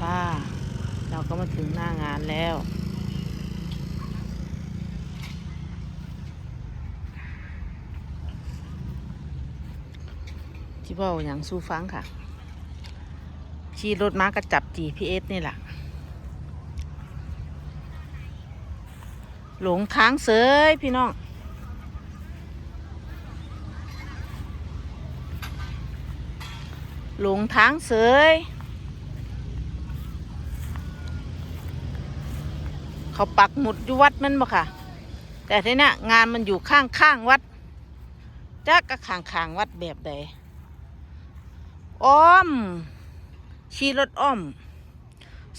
ค่ะ เราก็มาถึงหน้างานแล้ว ที่บอกอย่างสู้ฟังค่ะ ขี่รถม้ากระจับ GPS นี่แหละหลงทางเสยพี่น้องหลงทางเสย เขาปักหมุดอยู่วัดมันบ่ค่ะ แต่ทีนี้งานมันอยู่ข้างข้างๆวัดจ้าก็ข้างข้างๆวัดแบบใดอ้อม ขี่รถอ้อม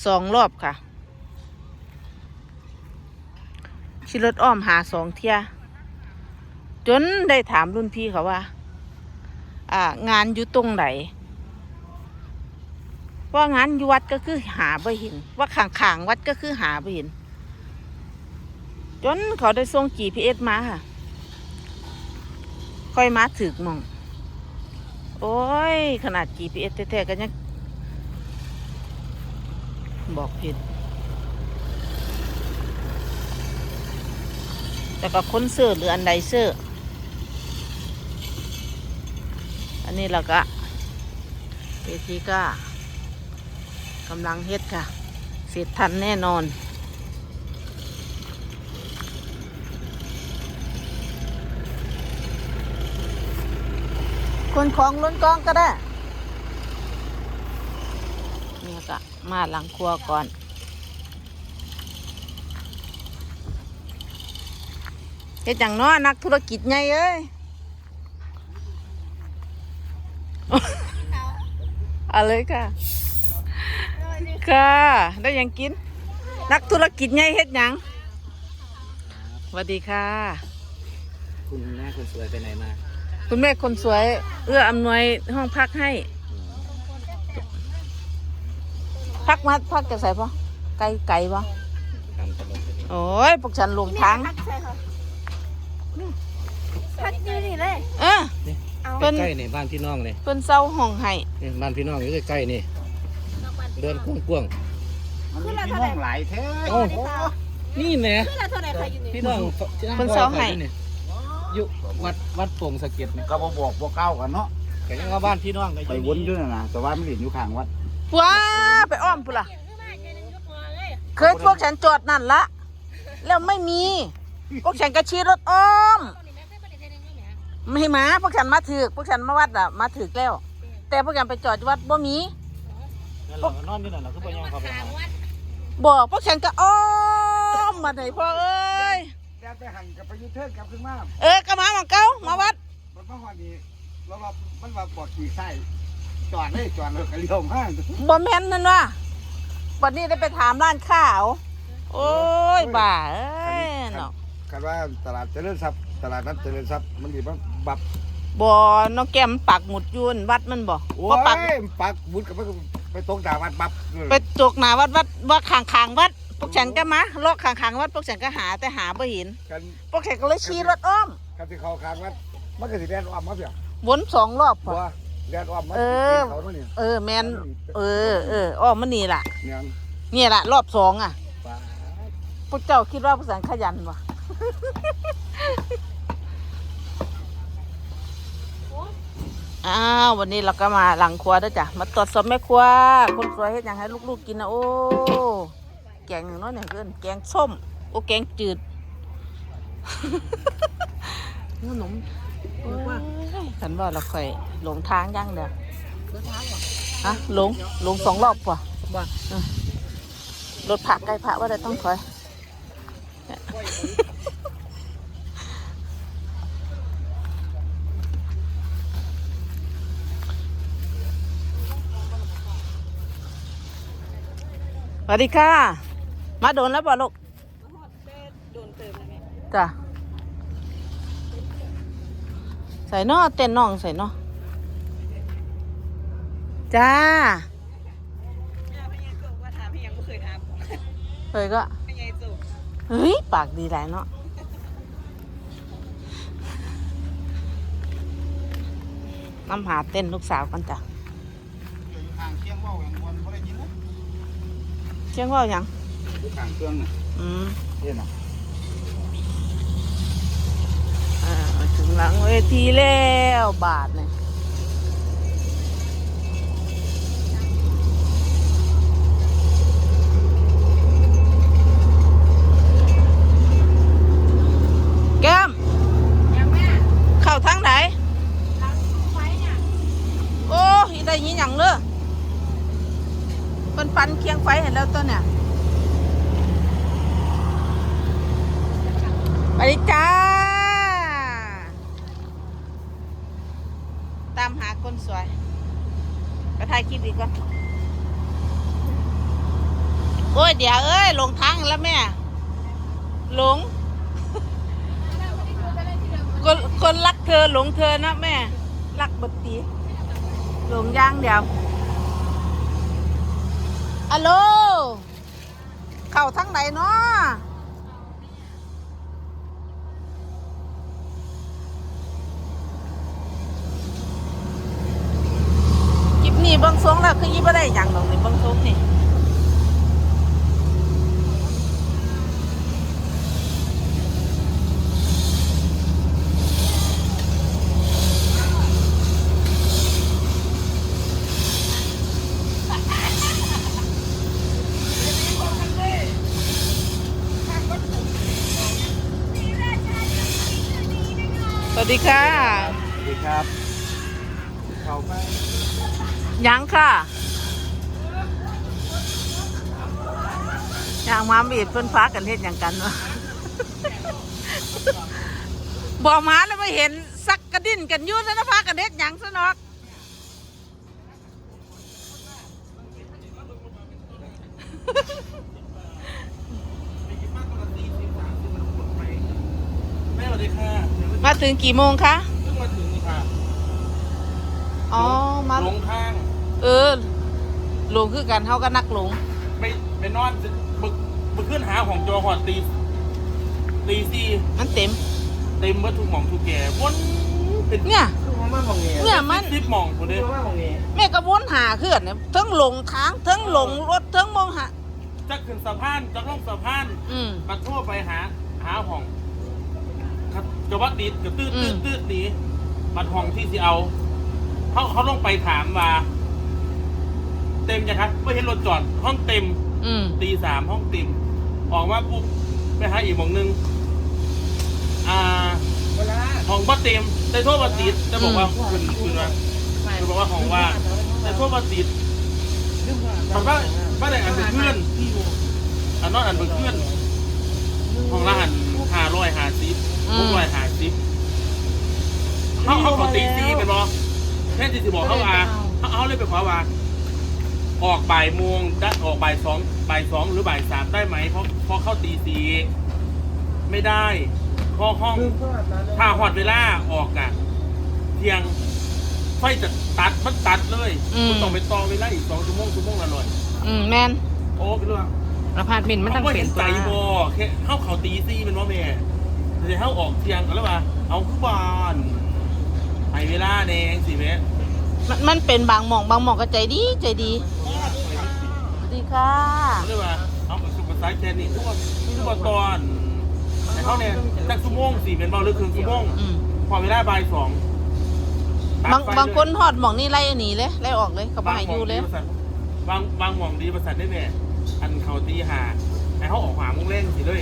สองรอบค่ะขี่รถอ้อมหาสองเที่ยจนได้ถามรุ่นพี่เขาว่า อ่างานอยู่ตรงไหนว่างานอยู่วัดก็คือหาไม่เห็น ว่าข้างขางๆวัดก็คือหาไม่เห็น จนเขาได้ส่ง GPS มาค่ะ ค่อยมาถึกมอง โอ้ย ขนาด GPS แท้ๆก็ยังบอกผิด แต่ก็ค้นเสื้อหรืออันใดเสื้ออันนี้เราก็เวทีก็กำลังเฮ็ดค่ะ เสร็จทันแน่นอน คนของล้นกองก็ได้เนี่ยก็มาหลังครัวก่อนเฮ็ดจังเนาะนักธุรกิจไงเอ้ยเอาเลยค่ะ ค่ะ ได้หยังกิน นักธุรกิจไงเฮ็ดหยังสวัสดีค่ะ คุณแม่คนสวยไปไหนมา คุณแม่คนสวย เอื้ออำนวยห้องพักให้ พักมาพักจะใส่ปะไก่ไก่ปะทำตลกไปนี่โอ้ยพวกฉันหลงทางพัดอยู่นี่เลย เออเพิ่น ใกล้ๆนี่บ้านพี่น้องเลยเพิ่นเศร้าห้องให้นี่บ้านพี่น้องอยู่ใกล้ๆนี่ เดินกว้างคือละเท่าไหร่หลายแท้ๆเอ้านี่แหม่คือละเท่าไหร่ใครอยู่นี่พี่น้องเพิ่นเศร้าให้ นี่อ ยู่วัดวัดโป่งสะเก็ดนี่ก็บ่บอกบ่เก้ากันเนาะก็ยังว่าบ้านพี่น้องก็ไปวนอยู่นั่นน่ะแต่ว่ามันเห็นอยู่ข้างวัดว้าไปอ้อมพุ่นล่ะ เคยพวกฉันจอดนั่นละ แล้วไม่มี พวกฉันก็ชี้รถอ้อม ไม่ให้มาพวกฉันมาถึกพวกฉันมาวัดอะมาถึกแล้ว แต่พวกฉันไปจอดอยู่วัดบ่มีนั่นเราก็นอนนี่นั่นเราก็ไปยังเขาไปหาบอกพวกฉันก็อ้อมมาไหนพ่อเอ้ ยแต่ไปหันกับไปยูเทิร์นกลับขึ้นมาเออก็มาของเก้ามาวัดมันมาฮอดนี่แล้วว่ามันว่าบอกขี่ไส้จอดเลยจอดเลยก็เลี้ยวมาบ่แม่นนั่นว่าวันนี้ได้ไปถามร้านข้าว โอ้ยบ่าเอ้ยเนาะคันว่าตลาดเจริญทรัพย์ตลาดนัดเจริญทรัพย์มันดีมันบับบ่น้องแก้มปักหมุดอยูนวัดมันบ่โอ้บ่ปักยปักบุญกับไปไปตรงด่าวัดบับไปจกหน้าวัดวัดว่าข้างๆวัด พวกฉันก็มาเลาะข้างๆวัดพวกฉันก็หาแต่หาบ่เห็นกันพวกฉันก็เลยขี่รถอ้อมกันที่เขาข้างวัดมันก็สิแดนอ้อมมาเพียงวนสองรอบบ่พอแดนอ้อมมาเออเขาเนาะนี่เออแมนเออเอออ้อมมันนี่ล่ะเนี่ยเนี่ยล่ะรอบสองอะปาพวกเจ้าคิดว่าพวกฉันขยันวะอ้าววันนี้เราก็มาหลังครัวด้วยจ้ะมาตรวจสอบแม่ครัวคนสวยเฮ็ดหยังให้ลูกๆกินนะโอ้ แกงอย่างน้อยเนี่ยเพื่อนแกงส้ม โอ้แกงจืดขนมฉันว่าเราค่อยหลงทางยังเด้อฮะหลงหลงสองรอบป่ะเออรถผักใกล้พระว่าได้ต้องถอยสวัสดีค่ะ มาโดนแล้วป่ะลูกโดนเติมแล้วแม่จ้ะใส่นอเต้นน้องใส่นอจ้าพี่ยังโจว่าถามพี่ยังไม่เคยถามเคยก็พี่ยังโจเฮ้ย ปากดีหลายเนาะน้ำหาเต้นลูกสาวกันจ้ะอยู่ห่างเคียงว่าอย่าง ที่ข้างเครื่องน่ะอืมเห็นน่ะอ่าถึงหลังเวทีแล้วบาทเนี่ยแก้ม ยังแม่ เข้าทางไหน ล้างไฟเนี่ย โอ้ยได้ยินอย่างเลยเป็นปันเคียงไฟเห็นแล้วตัวเนี่ยไปดิจ้า ตามหาคน สวยไปถ่ายคลิปดีกว่าโอ้ยเดี๋ยวเอ้ยหลงทางแล้วแม่หลง คนคนรักเธอหลงเธอนะแม่ รักบดตีหลงย่างเดียวอัลโหลเข้าทางไหนเนาะคลิปนี้เบัง ทรงแล้วคือยี่บ่ได้หยังหรอกนี่เบังทรงนี่สวัสดีค่ะ สวัสดีครับ เข้าไป ยังค่ะยังมาบีดเพิ่นฟ้ากันเฮ็ดหยังกันวะบอกมาแล้วไม่เห็นสักกระดิ่นกันอยุ่ซะนะฟ้ากันเฮ็ดหยังซะเนอกแม่สวัสดีค่ะมาถึงกี่โมงคะเพิ่งมาถึงค่ะอ๋อมาหลงทาง เออหลงคือกันเฮาก็นักหลงไปไปนอนบึกบึกขึ้นหาของจอหอดตีตีซีมันเต็ม เต็มเมื่อทุกหม่องทุกแก่วนเป็นเนี่ย คือมันมามองเงี้ยเนี่ยมันสิบหม่องคนเดีคืยวอมามองเงี้ยแม่ก็วนหาเขื่อนเนี่ยทั้งหลงทางทั้งหลงรถทั้งมองหาจะขึ้นสะพานจะลงสะพานอืม มาทั่วไปหาหาห้องครับกระวัดดิดกระตื้ออืตื้อมตื้อหนีบัดห้องที่สิเอาเขาเขาลงไปถามว่าเต็มยังครับไม่เห็นรถจอดห้องเต็มอืมตีสามห้องเต็ม ออกมาปุ๊บไปหาอีกหมองหนึงอ่าเวลาห้องบ่เต็มแต่โทษบ่ติดจะบอกว่าคุณคุณว่าจะบอกว่าห้องว่าง แต่โทษบ่ติดมันว่าว่าได้อันเป็นเพื่อนอันนอนอันเป็นเพื่อนห้องละหันห้าร้อยห้าสิบหกร้อยห้าสิบเขาเขาเขาตีซีเป็นบอแค่ที่สิบอกเขาว่าเขาเขาเลยไปขอว่า ออกบ่ายโมงได้ออกบ่ายสองบ่ายสองหรือบ่ายสามได้ไหมเพราะเพราะเข้าตีสีไม่ได้เพราะห้องถ้าหอดเวลาออกอะเที่ยงไฟจะตัดมันตัดเลยอืมมันต้องไปต่อเวลาอีกสองชั่วโมงชั่วโมงละหน่อยอืมแมนโอ้เป็นเรื่องอพาร์ตเมนต์มันเขาต้องไม่เป็เห็นนใจบ่แค่เข้าเขาตีซี่เป็นว่าแม่เดี๋ยวเข้าออกเที่ยงแล้วว่าเอาคือบานให้เวลาแดงสิแม่ มันมันเป็นบางหมองบางหมองก็ใจดีใจดีสวัสดีค่ะเรียกว่าเอาสุภาษาแค่นี้ทุกวันทุกวันตอนแต่เขาเนี่ยจักชั่วโมงสี่เป็นเบาหรือครึ่งชั่วโมงอืมพอเวลาบ่ายสองตัดบางไฟบางคนเลยหอดหมองนี่ไล่หนีเลยไล่ออกเลยเขาไปหาอยู่เลยบางบางหม่องดีประสาทได้แม่อันเขาตีหาไอ้เขาออกหามุงเล่นสิเลย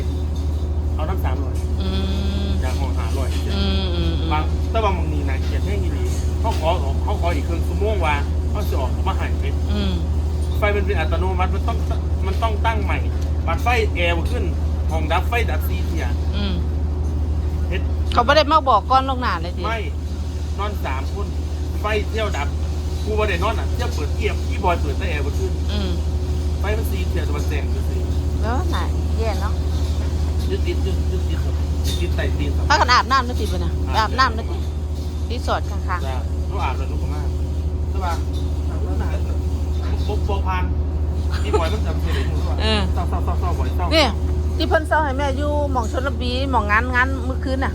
เอาทั้งสามร้อยอืมจากห้องหาร้อย อืมอืมอืบางม ออีกครึ่งชั่วโมงว่าเขาจะออกมาใหายไปอืมไฟมันเป็นอัตโนมัติมันต้องมันต้องตั้งใหม่บัดไฟแอร์มันขึ้นห้องดับไฟดับซีเทียอืมเฮ็ดเขาไม่ได้มาบอกก้อนลงหนาเลยดิไม่นอนสามคนไฟเที่ยวดับกูบ่ได้นอนอะเที่ยวเปิดเกียบพี่บอยเปิดแต่แอร์มันขึ้นอืมไฟมันซีเทียแต่มันแสงคือซีแล้วไหนแย่เนาะยึดติดยึดยึดติดครับยึดใส่ตีนครับ ถ้ากันอาบน้ำนึกติไปนะไปอาบน้ำนึกติรีสอร์ทข้างจะ ลูกอาบเลยลูกมากใช่ป่ะปุ๊บปุ๊บพันพี่บอยมันจำเสียเลยถูกป่ะเศร้าเศร้าเศร้าเศร้าบ่อยเศร้าๆนี่ที่เพิ่นเศร้าให้แม่อยู่หมองชนระบีหมองงานงานเมื่อคืนน่ะ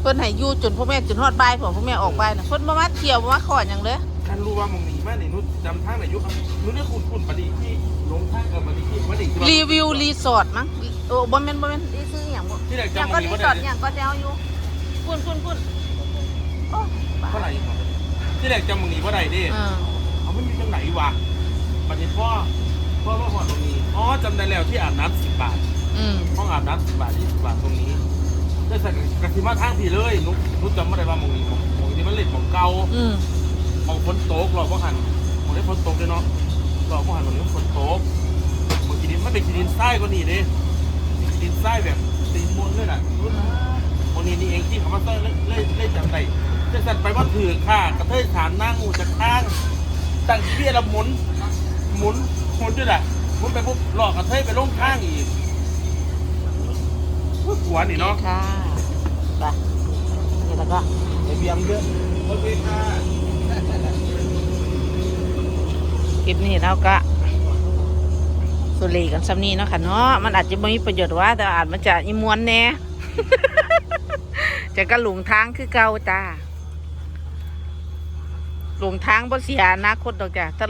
เพิ่นให้อยู่จนพ่อแม่จนฮอดบ่ายพอพ่อแม่ออกบ่ายน่ะเพิ่นบ่มาเที่ยวบ่มาขอหยังเลยฉันรู้ว่ามึงหนีมาเนี่ยนุชจำทางไหนยุคนุชได้คุณคุณปฏิที่ลงทางกับมันที่มันอีกรีวิวรีสอร์ทมั้งโอ้บ่แม่นบ่แม่นรีซื้ออหย่างบ่ที่ไหนอจำย่างมึก็งรีนี่ว่าสอร์ทได้อย่างก็แถวอยู่คุณคุณคุณโอ้บ้า เท่าไหร่ครับที่ไหนจำมึงนี่ว่าได้ดิเออเอามันอยู่ตรงไหนวะบัดนี้พ่อพ่อว่าหอดตรงนี้อ๋อจำได้แล้วที่อาบน้ำสิบบาท อืมห้องอาบน้ำสิบบาทยี่สิบบาทตรงนี้ได้ใส่กระสิมาทางพี่เลยนุ๊กนุ๊กจำไม่ได้ว่าหมองนี้หมองหมองที่มันเล็ดหมองเก่าอืมหมองฝนตกหรอกว่าหันหมองได้ฝนตกเลยเนาะหรอกว่าหันหมองนี้ฝนตกหมองกินดินมันเป็นกินดินทรายกว่านี่เด้กินดินทรายแบบตีนมนเลยน่ะหมองนี้นี่เองที่เขามาเต้ยเล่เล่เล่จำได้ จะสั่นไปว่าถือค่ะกระเทยฐานนั่งอยู่จากข้างตั้งเบี้ยแล้วหมุน หมุนหมุนด้วยแหละหมุนไปปุ๊บหลอกกระเทยไปลงข้างอีกอุ๊ยหัวนี่เนาะค่ะไปนี่แล้วก็ไอเบียมเยอะโอเคค่ะคลิปนี้เราก็สุรีกันซ้ำนี้เนาะค่ะเนาะมันอาจจะไม่มีประโยชน์ว่า แต่อาจมันจะอิมวนแน่จะก็หลงทางคือเก่าจ้า หลงทางบ่เสียอนาคตดอกจ้ะ